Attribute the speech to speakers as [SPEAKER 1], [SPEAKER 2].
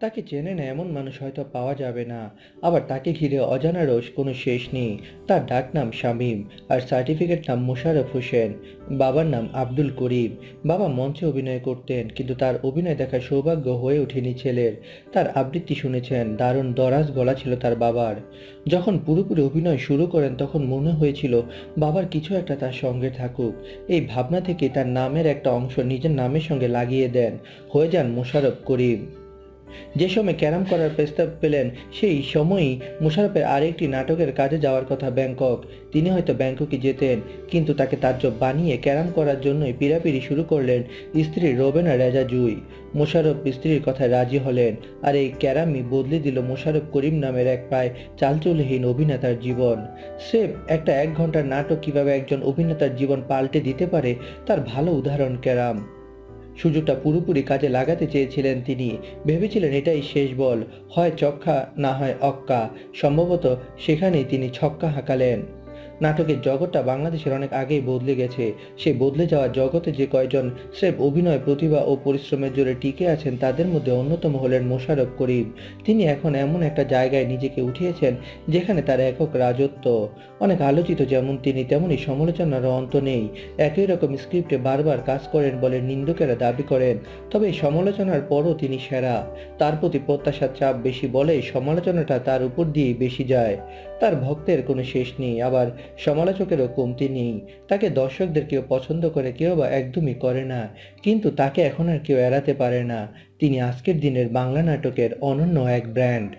[SPEAKER 1] তাকে চেনে না এমন মানুষ হয়তো পাওয়া যাবে না। আবার তাকে ঘিরে অজানা রোষ কোনো শেষ নেই। তার ডাক নাম শামীম আর সার্টিফিকেট নাম মোশাররফ হোসেন। বাবার নাম আব্দুল করিম। বাবা মঞ্চে অভিনয় করতেন, কিন্তু তার অভিনয় দেখার সৌভাগ্য হয়ে ওঠেনি ছেলের। তার আবৃত্তি শুনেছেন, দারুণ দরাজ গলা ছিল তার বাবার। যখন পুরোপুরি অভিনয় শুরু করেন, তখন মনে হয়েছিল, বাবার কিছু একটা তার সঙ্গে থাকুক। এই ভাবনা থেকে তার নামের একটা অংশ নিজের নামের সঙ্গে লাগিয়ে দেন। হয়ে যান মোশাররফ করিম। যে সময় ক্যারাম করার প্রস্তাব পেলেন, সেই সময়ই মুশারফের আরেকটি নাটকের কাজে যাওয়ার কথা ব্যাংকক। তিনি হয়তো ব্যাংককে যেতেন, কিন্তু তাকে তাজ্জব বানিয়ে ক্যারাম করার জন্যই পিড়াপিড়ি শুরু করলেন স্ত্রী রোবেনা রেজা জুই মোশারফ স্ত্রীর কথায় রাজি হলেন, আর এই ক্যারামই বদলে দিল মোশারফ করিম নামের এক প্রায় চালচুলহীন অভিনেতার জীবন। স্রেফ একটা এক ঘণ্টার নাটক কীভাবে একজন অভিনেতার জীবন পাল্টে দিতে পারে, তার ভালো উদাহরণ ক্যারাম। সুযোগটা পুরোপুরি কাজে লাগাতে চেয়েছিলেন তিনি। ভেবেছিলেন এটাই শেষ বল, হয় চক্কা না হয় অক্কা। সম্ভবত সেখানেই তিনি ছক্কা হাঁকালেন। নাটকের জগৎটা বাংলাদেশের অনেক আগেই বদলে গেছে। সেই বদলে যাওয়া জগতে যে কয়জন স্রেফ অভিনয়, প্রতিভা ও পরিশ্রমের জোরে টিকে আছেন, তাদের মধ্যে অন্যতম হলেন মোশাররফ করিম। তিনি এখন এমন একটা জায়গায় নিজেকে উঠিয়েছেন, যেখানে তার একক রাজত্ব। অনেক আলোচিত যেমন তিনি তেমনই সমালোচনার অন্ত নেই। একই রকম স্ক্রিপ্টে বারবার কাজ করেন বলে নিন্দুকেরা দাবি করেন, তবে এই সমালোচনার পরও তিনি সেরা। তার প্রতি প্রত্যাশার চাপ বেশি বলে সমালোচনাটা তার উপর দিয়েই বেশি যায়। তার ভক্তের কোনো শেষ নেই, আবার সমালোচকেরও কমতি নেই। তাকে দর্শকদের কেউ পছন্দ করে কেউ বা একদমই করে না। কিন্তু তাকে এখন আর কেউ এড়াতে পারে না। তিনি আজকের দিনের বাংলা নাটকের অনন্য এক ব্র্যান্ড।